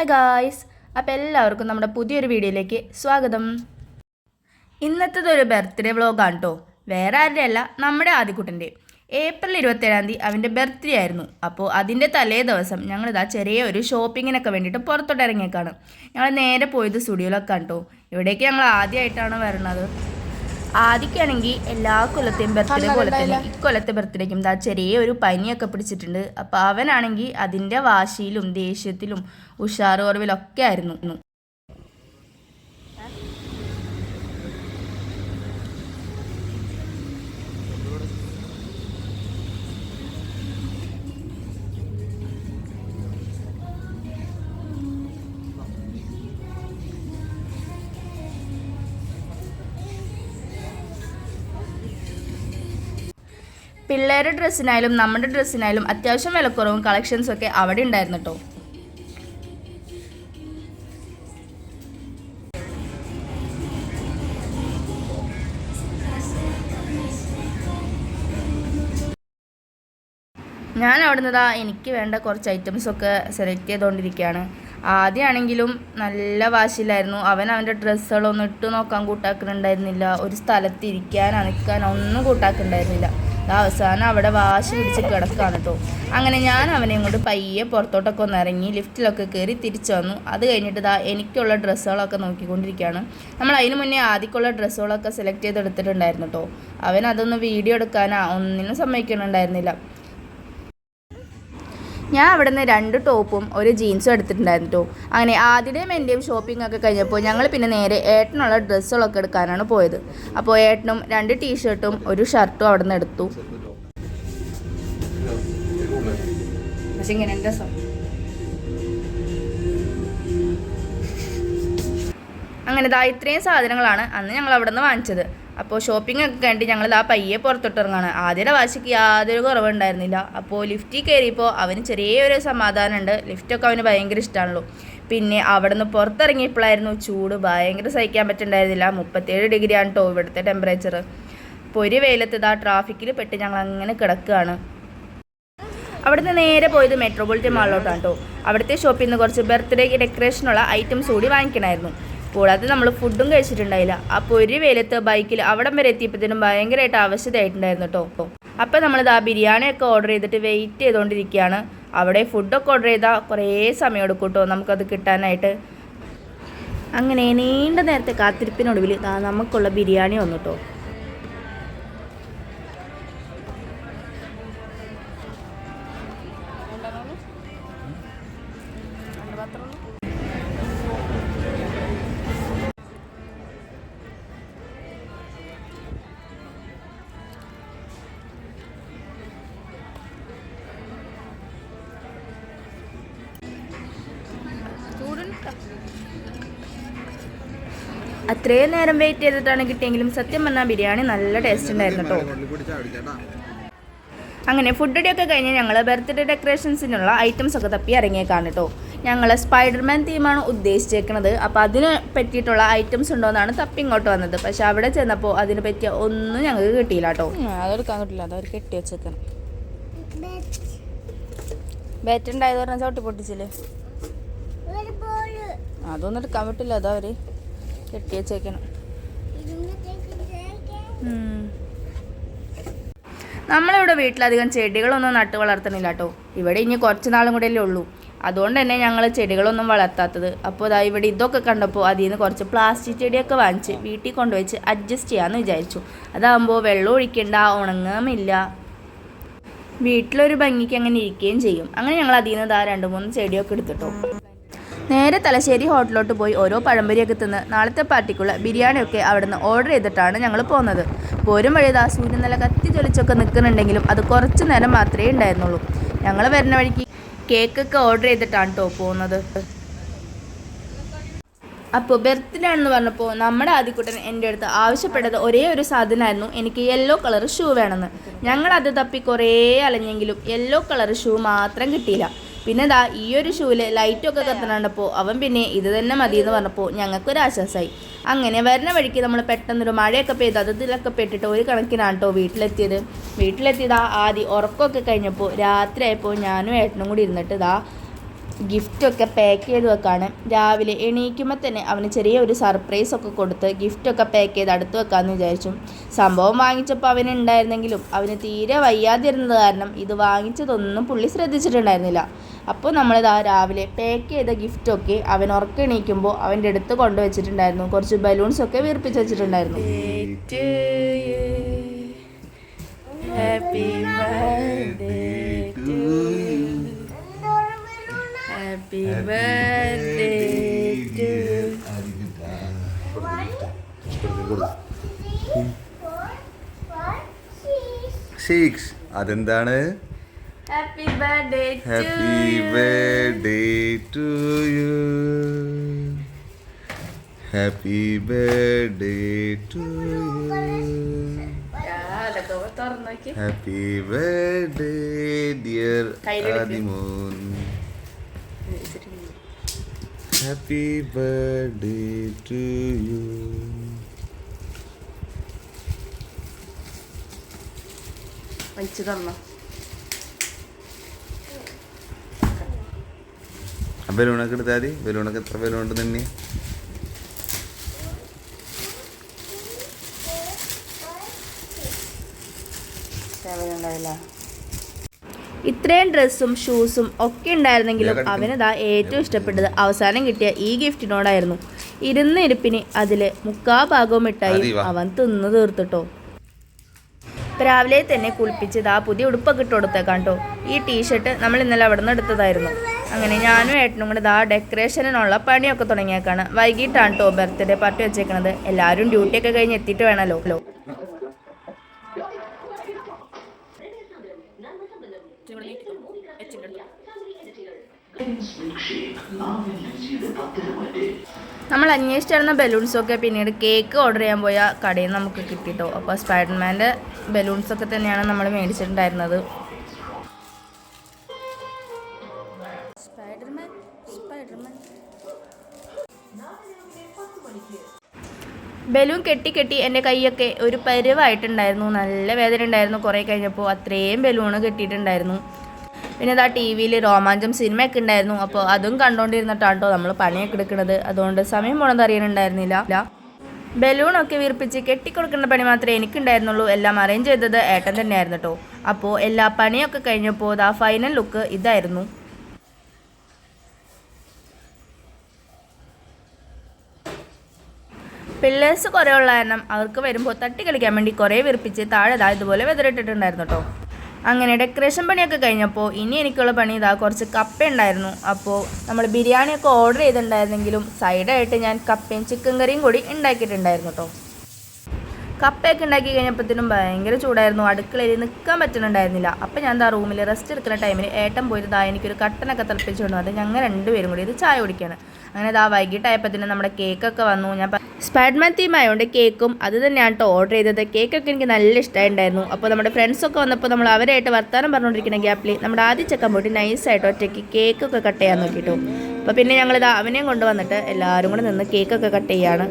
Hi guys അപ്പോൾ എല്ലാവർക്കും നമ്മുടെ പുതിയൊരു വീഡിയോയിലേക്ക് സ്വാഗതം. ഇന്നത്തേത് ഒരു ബർത്ത്ഡേ വ്ളോഗാണ് കേട്ടോ വേറെ ആരുടെ അല്ല നമ്മുടെ ആദ്യക്കുട്ടന്റെ ഏപ്രിൽ ഇരുപത്തേഴാം തീയതി അവന്റെ ബർത്ത്ഡേ ആയിരുന്നു. അപ്പോൾ അതിന്റെ തലേ ദിവസം ഞങ്ങളിതാ ചെറിയ ഒരു ഷോപ്പിങ്ങിനൊക്കെ വേണ്ടിയിട്ട് പുറത്തോട്ട് ഇറങ്ങിയേക്കാണ്. ഞങ്ങൾ നേരെ പോയത് സ്റ്റുഡിയോയിലൊക്കെ കേട്ടോ ഇവിടേക്ക് ഞങ്ങൾ ആദ്യമായിട്ടാണ് വരുന്നത് ആദ്യക്കാണെങ്കിൽ എല്ലാ കൊല്ലത്തെയും ബർത്ത്ഡേ പോലെ തന്നെ ഇക്കൊല്ലത്തെ ബർത്ത്ഡേക്കും ദാ ചെറിയ ഒരു പനിയൊക്കെ പിടിച്ചിട്ടുണ്ട്. അപ്പോൾ അവനാണെങ്കിൽ അതിന്റെ വാശിയിലും ദേഷ്യത്തിലും ഉഷാറ് കുറവിലൊക്കെ ആയിരുന്നു. പിള്ളേരുടെ ഡ്രസ്സിനായാലും നമ്മുടെ ഡ്രസ്സിനായാലും അത്യാവശ്യം വിലക്കുറവും കളക്ഷൻസും ഒക്കെ അവിടെ ഉണ്ടായിരുന്നു കേട്ടോ. ഞാൻ അവിടെ നിന്നതാ എനിക്ക് വേണ്ട കുറച്ച് ഐറ്റംസ് ഒക്കെ സെലക്ട് ചെയ്തുകൊണ്ടിരിക്കുകയാണ് ആദ്യമാണെങ്കിലും നല്ല വാശിയിലായിരുന്നു. അവൻ അവന്റെ ഡ്രസ്സുകളൊന്നും ഇട്ട് നോക്കാൻ കൂട്ടാക്കുന്നുണ്ടായിരുന്നില്ല. ഒരു സ്ഥലത്ത് ഇരിക്കാൻ അനക്കാൻ ഒന്നും കൂട്ടാക്കുന്നുണ്ടായിരുന്നില്ല. അവസാനം അവിടെ വാശി പിടിച്ച് കിടക്കാണ് കേട്ടോ അങ്ങനെ ഞാൻ അവനെ കൊണ്ട് പയ്യെ പുറത്തോട്ടൊക്കെ ഒന്ന് ഇറങ്ങി ലിഫ്റ്റിലൊക്കെ കയറി തിരിച്ചു വന്നു. അത് കഴിഞ്ഞിട്ട് ദാ എനിക്കുള്ള ഡ്രസ്സുകളൊക്കെ നോക്കിക്കൊണ്ടിരിക്കുകയാണ്. നമ്മൾ അതിന് മുന്നേ ആദ്യക്കുള്ള ഡ്രസ്സുകളൊക്കെ സെലക്ട് ചെയ്തെടുത്തിട്ടുണ്ടായിരുന്നു കേട്ടോ അവൻ അതൊന്ന് വീഡിയോ എടുക്കാനാ ഒന്നിനും സമ്മതിക്കുന്നുണ്ടായിരുന്നില്ല. ഞാൻ അവിടെ നിന്ന് രണ്ട് ടോപ്പും ഒരു ജീൻസും എടുത്തിട്ടുണ്ടായിരുന്നു കേട്ടോ അങ്ങനെ ആദ്യത്തെയും എന്റെയും ഷോപ്പിംഗ് ഒക്കെ കഴിഞ്ഞപ്പോൾ ഞങ്ങൾ പിന്നെ നേരെ ഏട്ടനുള്ള ഡ്രസ്സുകളൊക്കെ എടുക്കാനാണ് പോയത്. അപ്പോൾ ഏട്ടനും രണ്ട് ടീഷർട്ടും ഒരു ഷർട്ടും അവിടെ നിന്ന് എടുത്തു. പക്ഷെ അങ്ങനെ ദാ ഇത്രയും സാധനങ്ങളാണ് അന്ന് ഞങ്ങൾ അവിടെ നിന്ന് വാങ്ങിച്ചത്. അപ്പോൾ ഷോപ്പിംഗ് ഒക്കെ കണ്ടി ഞങ്ങൾ ആ പയ്യെ പുറത്തോട്ടിറങ്ങാണ്. ആദ്യയുടെ വാശിക്ക് യാതൊരു കുറവുണ്ടായിരുന്നില്ല. അപ്പോൾ ലിഫ്റ്റിൽ കയറിയപ്പോൾ അവന് ചെറിയൊരു സമാധാനമുണ്ട്. ലിഫ്റ്റൊക്കെ അവന് ഭയങ്കര ഇഷ്ടമാണല്ലോ പിന്നെ അവിടെ നിന്ന് പുറത്തിറങ്ങിയപ്പോഴായിരുന്നു ചൂട് ഭയങ്കര സഹിക്കാൻ പറ്റുന്നുണ്ടായിരുന്നില്ല മുപ്പത്തേഴ് ഡിഗ്രി ആണ് കേട്ടോ ഇവിടുത്തെ ടെമ്പറേച്ചർ പൊരി വെയിലത്ത് ഇതാ ട്രാഫിക്കിൽ പെട്ട് ഞങ്ങൾ അങ്ങനെ കിടക്കുകയാണ് അവിടുന്ന് നേരെ പോയത് മെട്രോപൊളിറ്റൻ മാളിലോട്ടാണ് കേട്ടോ അവിടുത്തെ ഷോപ്പിൽ നിന്ന് കുറച്ച് ബർത്ത്ഡേ ഡെക്കറേഷനുള്ള ഐറ്റംസ് കൂടി വാങ്ങിക്കണമായിരുന്നു കൂടാതെ നമ്മൾ ഫുഡും കഴിച്ചിട്ടുണ്ടായില്ല. ആ ഒരു വെയിലത്ത് ബൈക്കിൽ അവിടം വരെ എത്തിയപ്പോഴത്തേനും ഭയങ്കരമായിട്ട് ആവശ്യമായിട്ടുണ്ടായിരുന്നു കേട്ടോ അപ്പോൾ നമ്മളിത് ആ ബിരിയാണിയൊക്കെ ഓർഡർ ചെയ്തിട്ട് വെയിറ്റ് ചെയ്തുകൊണ്ടിരിക്കുകയാണ് അവിടെ ഫുഡൊക്കെ ഓർഡർ ചെയ്താൽ കുറേ സമയം എടുക്കും കേട്ടോ നമുക്കത് കിട്ടാനായിട്ട്. അങ്ങനെ നീണ്ട നേരത്തെ കാത്തിരിപ്പിനൊടുവിൽ നമുക്കുള്ള ബിരിയാണി വന്നു കേട്ടോ അത്രയും നേരം വെയിറ്റ് ചെയ്തിട്ടാണ് കിട്ടിയെങ്കിലും സത്യം പറഞ്ഞാൽ ബിരിയാണി നല്ല ടേസ്റ്റ് ഉണ്ടായിരുന്നു കേട്ടോ. അങ്ങനെ ഫുഡ് അടിയൊക്കെ കഴിഞ്ഞ് ഞങ്ങൾ ബർത്ത്ഡേ ഡെക്കറേഷൻസിനുള്ള ഐറ്റംസ് ഒക്കെ തപ്പി ഇറങ്ങിയേക്കാണ് കേട്ടോ. ഞങ്ങൾ സ്പൈഡർമാൻ തീമാണ് ഉദ്ദേശിച്ചേക്കുന്നത് അപ്പോൾ അതിന് പറ്റിയിട്ടുള്ള ഐറ്റംസ് ഉണ്ടോ എന്നാണ് തപ്പി ഇങ്ങോട്ട് വന്നത്. പക്ഷെ അവിടെ ചെന്നപ്പോൾ അതിന് പറ്റിയ ഒന്നും ഞങ്ങൾക്ക് കിട്ടിയില്ല കേട്ടോ. അതെടുക്കാൻ കിട്ടില്ല. അതവർ കെട്ടി വെച്ചേക്കണം. ബാറ്റ് ഉണ്ടായത് പറഞ്ഞാൽ ചവിട്ടി പൊട്ടിച്ചില്ലേ? അതൊന്നും എടുക്കാൻ പറ്റില്ല അതവർ അവർ. കെട്ടി വെച്ചേക്കണം നമ്മളിവിടെ വീട്ടിലധികം ചെടികളൊന്നും നട്ട് വളർത്തുന്നില്ല കേട്ടോ ഇവിടെ ഇനി കുറച്ച് നാളും കൂടെയല്ലേ ഉള്ളൂ. അതുകൊണ്ട് തന്നെ ഞങ്ങൾ ചെടികളൊന്നും വളർത്താത്തത്. അപ്പോൾ അതാ ഇവിടെ ഇതൊക്കെ കണ്ടപ്പോൾ അതിൽ നിന്ന് കുറച്ച് പ്ലാസ്റ്റിക് ചെടിയൊക്കെ വാങ്ങിച്ച് വീട്ടിൽ കൊണ്ടുവച്ച് അഡ്ജസ്റ്റ് ചെയ്യാമെന്ന് വിചാരിച്ചു. അതാകുമ്പോൾ വെള്ളം ഒഴിക്കേണ്ട ഉണങ്ങുമില്ല. വീട്ടിലൊരു ഭംഗിക്ക് അങ്ങനെ ഇരിക്കുകയും ചെയ്യും. അങ്ങനെ ഞങ്ങൾ അതിൽ നിന്ന് ഇതാ രണ്ട് മൂന്ന് ചെടിയൊക്കെ എടുത്തിട്ടോ. നേരെ തലശ്ശേരി ഹോട്ടലിലോട്ട് പോയി ഓരോ പഴംപൊരിയൊക്കെ തിന്ന് നാളത്തെ പാർട്ടിക്കുള്ള ബിരിയാണിയൊക്കെ അവിടുന്ന് ഓർഡർ ചെയ്തിട്ടാണ് ഞങ്ങൾ പോകുന്നത് പോരും വഴി ദാ സൂര്യൻ നല്ല കത്തി ജ്വലിച്ചൊക്കെ നിൽക്കുന്നുണ്ടെങ്കിലും അത് കുറച്ച് നേരം മാത്രമേ ഉണ്ടായിരുന്നുള്ളൂ. ഞങ്ങൾ വരുന്ന വഴിക്ക് കേക്കൊക്കെ ഓർഡർ ചെയ്തിട്ടാണ് കേട്ടോ പോകുന്നത് അപ്പോൾ ബർത്ത്ഡേ ആണെന്ന് പറഞ്ഞപ്പോൾ നമ്മുടെ ആദ്യക്കുട്ടൻ എന്റെ അടുത്ത് ആവശ്യപ്പെട്ടത് ഒരേ ഒരു സാധനമായിരുന്നു. എനിക്ക് യെല്ലോ കളർ ഷൂ വേണമെന്ന്. ഞങ്ങളത് തപ്പി കുറേ അലഞ്ഞെങ്കിലും യെല്ലോ കളർ ഷൂ മാത്രം കിട്ടിയില്ല. പിന്നെ ദാ ഈ ഒരു ഷൂവിൽ ലൈറ്റൊക്കെ കത്തണണ്ടപ്പോൾ അവൻ പിന്നെ ഇത് തന്നെ മതി എന്ന് പറഞ്ഞപ്പോൾ ഞങ്ങൾക്കൊരു ആശ്വാസമായി അങ്ങനെ വരുന്ന വഴിക്ക് നമ്മൾ പെട്ടെന്നൊരു മഴയൊക്കെ പെയ്ത് അതിലൊക്കെ പെട്ടിട്ട് ഒരു കണക്കിനാണ് കേട്ടോ വീട്ടിലെത്തിയത്. വീട്ടിലെത്തിയതാ ആദ്യം ഉറക്കമൊക്കെ കഴിഞ്ഞപ്പോൾ രാത്രിയായപ്പോൾ ഞാനും ഏട്ടനും കൂടി ഇരുന്നിട്ട് ഇതാ ഗിഫ്റ്റൊക്കെ പാക്ക് ചെയ്ത് വെക്കാണ്. രാവിലെ എണീക്കുമ്പോൾ തന്നെ അവന് ചെറിയ ഒരു സർപ്രൈസ് ഒക്കെ കൊടുത്ത് ഗിഫ്റ്റൊക്കെ പാക്ക് ചെയ്ത് അടുത്ത് വെക്കാമെന്ന് വിചാരിച്ചു. സംഭവം വാങ്ങിച്ചപ്പോൾ അവനുണ്ടായിരുന്നെങ്കിലും അവന് തീരെ വയ്യാതിരുന്നത് കാരണം ഇത് വാങ്ങിച്ചതൊന്നും പുള്ളി ശ്രദ്ധിച്ചിട്ടുണ്ടായിരുന്നില്ല. അപ്പോൾ നമ്മളിതാ രാവിലെ പാക്ക് ചെയ്ത ഗിഫ്റ്റൊക്കെ അവൻ ഉറക്കെണീക്കുമ്പോൾ അവന്റെ അടുത്ത് കൊണ്ടുവച്ചിട്ടുണ്ടായിരുന്നു കുറച്ച് ബലൂൺസൊക്കെ വീർപ്പിച്ച് വെച്ചിട്ടുണ്ടായിരുന്നു. Happy birthday happy birthday to six അതെന്താണ്? Happy birthday happy birthday to you happy birthday to you happy birthday dear കയ്യിലെടുക്ക്. Happy birthday to you വലിച്ചു ബലൂണൊക്കെ എടുത്താൽ മതി. ബലൂണൊക്കെ എത്ര ബലൂൺ ഉണ്ട് തന്നെ ഇത്രയും ഡ്രസ്സും ഷൂസും ഒക്കെ ഉണ്ടായിരുന്നെങ്കിലും. അവനതാ ഏറ്റവും ഇഷ്ടപ്പെട്ടത് അവസാനം കിട്ടിയ ഈ ഗിഫ്റ്റിനോടായിരുന്നു. ഇരുന്ന് ഇരിപ്പിന് അതിൽ മുക്കാ ഭാഗവും മിഠായി അവൻ തിന്നു തീർത്തിട്ടോ. രാവിലെ തന്നെ കുളിപ്പിച്ചത് ആ പുതിയ ഉടുപ്പൊക്കെ ഇട്ട് കൊടുത്തേക്കാം കേട്ടോ ഈ ടീഷർട്ട് നമ്മൾ ഇന്നലെ അവിടെ നിന്ന് എടുത്തതായിരുന്നു. അങ്ങനെ ഞാനും ഏട്ടനും കൂടെ ഇതാ ഡെക്കറേഷനുള്ള പണിയൊക്കെ തുടങ്ങിയേക്കാണ്. വൈകിട്ടാണ് കേട്ടോ ബർത്ത്ഡേ പാർട്ടി വെച്ചേക്കണത്. എല്ലാവരും ഡ്യൂട്ടിയൊക്കെ കഴിഞ്ഞ് എത്തിയിട്ട് വേണമല്ലോ നമ്മൾ അന്വേഷിച്ചിരുന്ന ബലൂൺസൊക്കെ പിന്നീട് കേക്ക് ഓർഡർ ചെയ്യാൻ പോയ കടയിൽ നിന്ന് നമുക്ക് കിട്ടിട്ടോ. അപ്പോൾ സ്പൈഡർമാന്റെ ബലൂൺസൊക്കെ തന്നെയാണ് നമ്മൾ മേടിച്ചിട്ടുണ്ടായിരുന്നത്. സ്പൈഡർമാൻ സ്പൈഡർമാൻ ബലൂൺ കെട്ടി കെട്ടി എന്റെ കൈയൊക്കെ ഒരു പരുവായിട്ടുണ്ടായിരുന്നു. നല്ല വേദന ഉണ്ടായിരുന്നു. കുറേ കഴിഞ്ഞപ്പോൾ അത്രയും ബലൂണ് കെട്ടിയിട്ടുണ്ടായിരുന്നു. പിന്നെ ഇതാ ടി വിയിൽ രോമാഞ്ചം സിനിമയൊക്കെ ഉണ്ടായിരുന്നു. അപ്പോൾ അതും കണ്ടുകൊണ്ടിരുന്നിട്ടാണ് നമ്മൾ പണിയൊക്കെ എടുക്കുന്നത്. അതുകൊണ്ട് സമയം പോണത് അറിയാനുണ്ടായിരുന്നില്ല. ബലൂണൊക്കെ വീർപ്പിച്ച് കെട്ടിക്കൊടുക്കേണ്ട പണി മാത്രമേ എനിക്കുണ്ടായിരുന്നുള്ളൂ. എല്ലാം അറേഞ്ച് ചെയ്തത് ഏട്ടൻ തന്നെയായിരുന്നു കേട്ടോ അപ്പോൾ എല്ലാ പണിയൊക്കെ കഴിഞ്ഞപ്പോൾ ആ ഫൈനൽ ലുക്ക് ഇതായിരുന്നു. പിള്ളേഴ്സ് കുറേ ഉള്ള കാരണം അവർക്ക് വരുമ്പോൾ തട്ടി കളിക്കാൻ വേണ്ടി കുറേ വിറപ്പിച്ച് താഴെ താഴെ ഇതുപോലെ വെതറിട്ടിട്ടുണ്ടായിരുന്നു കേട്ടോ അങ്ങനെ ഡെക്കറേഷൻ പണിയൊക്കെ കഴിഞ്ഞപ്പോൾ ഇനി എനിക്കുള്ള പണി ഇതാ കുറച്ച് കപ്പ ഉണ്ടായിരുന്നു അപ്പോൾ നമ്മൾ ബിരിയാണിയൊക്കെ ഓർഡർ ചെയ്തിട്ടുണ്ടായിരുന്നെങ്കിലും സൈഡായിട്ട് ഞാൻ കപ്പയും ചിക്കൻ കറിയും കൂടി ഉണ്ടാക്കിയിട്ടുണ്ടായിരുന്നു കേട്ടോ കപ്പയൊക്കെ ഉണ്ടാക്കി കഴിഞ്ഞപ്പോഴത്തേനും ഭയങ്കര ചൂടായിരുന്നു. അടുക്കളയിൽ നിൽക്കാൻ പറ്റുന്നുണ്ടായിരുന്നില്ല. അപ്പം ഞാൻ എന്താ റൂമിൽ റെസ്റ്റ് എടുക്കുന്ന ടൈമിൽ ഏട്ടൻ പോയിട്ട് ദാ എനിക്കൊരു കട്ടനൊക്കെ തിളപ്പിച്ചുകൊണ്ട് അത് ഞങ്ങൾ രണ്ടുപേരും കൂടി ഇത് ചായ കുടിക്കുകയാണ് അങ്ങനെ ഇതാ വൈകിട്ടായപ്പോഴത്തേനും നമ്മുടെ കേക്കൊക്കെ വന്നു. ഞാൻ സ്പൈഡ്മാൻ തീം ആയതുകൊണ്ട് കേക്കും അത് തന്നെയാണ് കേട്ടോ ഓർഡർ ചെയ്തത്. കേക്കൊക്കെ എനിക്ക് നല്ല ഇഷ്ടമായിട്ടുണ്ടായിരുന്നു അപ്പോൾ നമ്മുടെ ഫ്രണ്ട്സൊക്കെ വന്നപ്പോൾ നമ്മൾ അവരായിട്ട് വർത്തമാനം പറഞ്ഞുകൊണ്ടിരിക്കുന്ന ഗ്യാപ്പിൽ നമ്മുടെ ആദ്യ ചെക്കൻ പോയിട്ട് നൈസായിട്ട് ഒറ്റയ്ക്ക് കേക്കൊക്കെ കട്ട് ചെയ്യാൻ നോക്കിയിട്ടു അപ്പോൾ പിന്നെ ഞങ്ങളിത് അവനെയും കൊണ്ടുവന്നിട്ട് എല്ലാവരും കൂടെ നിന്ന് കേക്കൊക്കെ കട്ട് ചെയ്യാണ്.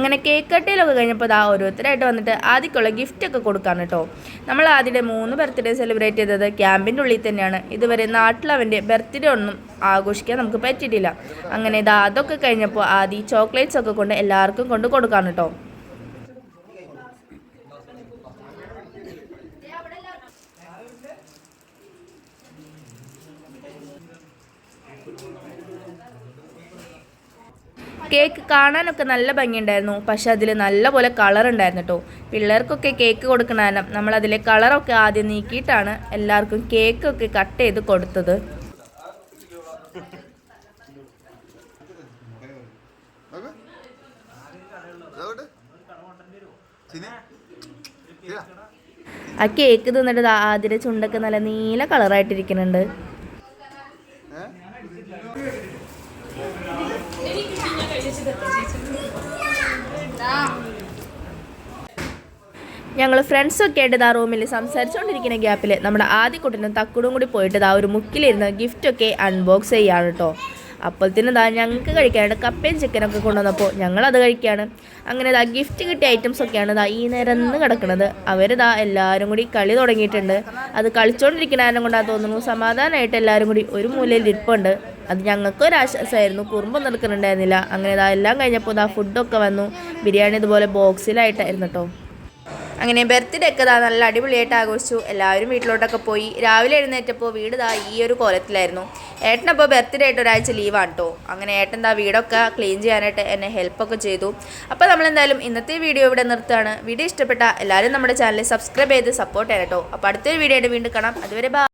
അങ്ങനെ കേക്ക് കട്ടിയിലൊക്കെ കഴിഞ്ഞപ്പോൾ ദാ ഓരോരുത്തരായിട്ട് വന്നിട്ട് ആദ്യക്കുള്ള ഗിഫ്റ്റ് ഒക്കെ കൊടുക്കാൻ കേട്ടോ നമ്മൾ ആദ്യത്തെ മൂന്ന് ബർത്ത്ഡേ സെലിബ്രേറ്റ് ചെയ്തത് ക്യാമ്പിന്റെ ഉള്ളിൽ തന്നെയാണ്. ഇതുവരെ നാട്ടിൽ അവന്റെ ബർത്ത്ഡേ ഒന്നും ആഘോഷിക്കാൻ നമുക്ക് പറ്റിയിട്ടില്ല. അങ്ങനെ ഇതാ അതൊക്കെ കഴിഞ്ഞപ്പോൾ ആദ്യം ചോക്ലേറ്റ്സ് ഒക്കെ കൊണ്ട് എല്ലാവർക്കും കൊണ്ട് കൊടുക്കാൻ കേട്ടോ കേക്ക് കാണാനൊക്കെ നല്ല ഭംഗിയുണ്ടായിരുന്നു. പക്ഷെ അതിൽ നല്ലപോലെ കളർ ഉണ്ടായിരുന്നു കേട്ടോ പിള്ളേർക്കൊക്കെ കേക്ക് കൊടുക്കണ കാരണം നമ്മൾ അതിലെ കളറൊക്കെ ആദ്യം നീക്കിയിട്ടാണ് എല്ലാവർക്കും കേക്കൊക്കെ കട്ട് ചെയ്ത് കൊടുത്തത്. ആ കേക്ക് തിന്നിട്ട് ആതിര ചുണ്ടൊക്കെ നല്ല നീല കളറായിട്ടിരിക്കുന്നുണ്ട് ഞങ്ങൾ ഫ്രണ്ട്സൊക്കെ ആയിട്ട് ഇതാ റൂമിൽ സംസാരിച്ചുകൊണ്ടിരിക്കുന്ന ഗ്യാപ്പിൽ നമ്മുടെ ആദ്യക്കുട്ടനും തക്കുടും കൂടി പോയിട്ട് ഇതാ ഒരു മുക്കിലിരുന്ന് ഗിഫ്റ്റൊക്കെ അൺബോക്സ് ചെയ്യാണ് കേട്ടോ അപ്പോഴത്തേനും ഇതാ ഞങ്ങൾക്ക് കഴിക്കാനായിട്ട് കപ്പയും ചിക്കനൊക്കെ കൊണ്ടുവന്നപ്പോൾ ഞങ്ങളത് കഴിക്കുകയാണ് അങ്ങനെ ഇതാ ഗിഫ്റ്റ് കിട്ടിയ ഐറ്റംസ് ഒക്കെയാണ് ഇതാ ഈ നിരന്ന് കിടക്കുന്നത്. അവരിതാ എല്ലാവരും കൂടി കളി തുടങ്ങിയിട്ടുണ്ട്. അത് കളിച്ചുകൊണ്ടിരിക്കുന്ന കാരണം കൊണ്ടാ തോന്നുന്നു സമാധാനമായിട്ട് എല്ലാവരും കൂടി ഒരു മൂലയിൽ ഇരിപ്പുണ്ട്. അത് ഞങ്ങൾക്ക് ഒരു ആശ്വാസമായിരുന്നു കുറുമ്പൊന്നും എടുക്കുന്നുണ്ടായിരുന്നില്ല. അങ്ങനെ ഇതാ എല്ലാം കഴിഞ്ഞപ്പോൾ ഇതാ ഫുഡൊക്കെ വന്നു. ബിരിയാണി ഇതുപോലെ ബോക്സിലായിട്ടായിരുന്നു കേട്ടോ അങ്ങനെ ബർത്ത്ഡേ ഒക്കെ നല്ല അടിപൊളിയായിട്ട് ആഘോഷിച്ചു. എല്ലാവരും വീട്ടിലോട്ടൊക്കെ പോയി. രാവിലെ എഴുന്നേറ്റപ്പോൾ വീട് ഇതാ ഈ ഒരു കോലത്തിലായിരുന്നു. ഏട്ടനപ്പോൾ ബർത്ത്ഡേ ആയിട്ട് ഒരാഴ്ച ലീവാണ് കേട്ടോ അങ്ങനെ ഏട്ടൻ ദാ വീടൊക്കെ ക്ലീൻ ചെയ്യാനായിട്ട് എന്നെ ഹെൽപ്പൊക്കെ ചെയ്തു. അപ്പോൾ നമ്മളെന്തായാലും ഇന്നത്തെ വീഡിയോ ഇവിടെ നിർത്തുകയാണ്. വീഡിയോ ഇഷ്ടപ്പെട്ട എല്ലാവരും നമ്മുടെ ചാനൽ സബ്സ്ക്രൈബ് ചെയ്ത് സപ്പോർട്ട് ചെയ്യാം കേട്ടോ അപ്പോൾ അടുത്തൊരു വീഡിയോ ആയിട്ട് വീണ്ടും കാണാം. അതുവരെ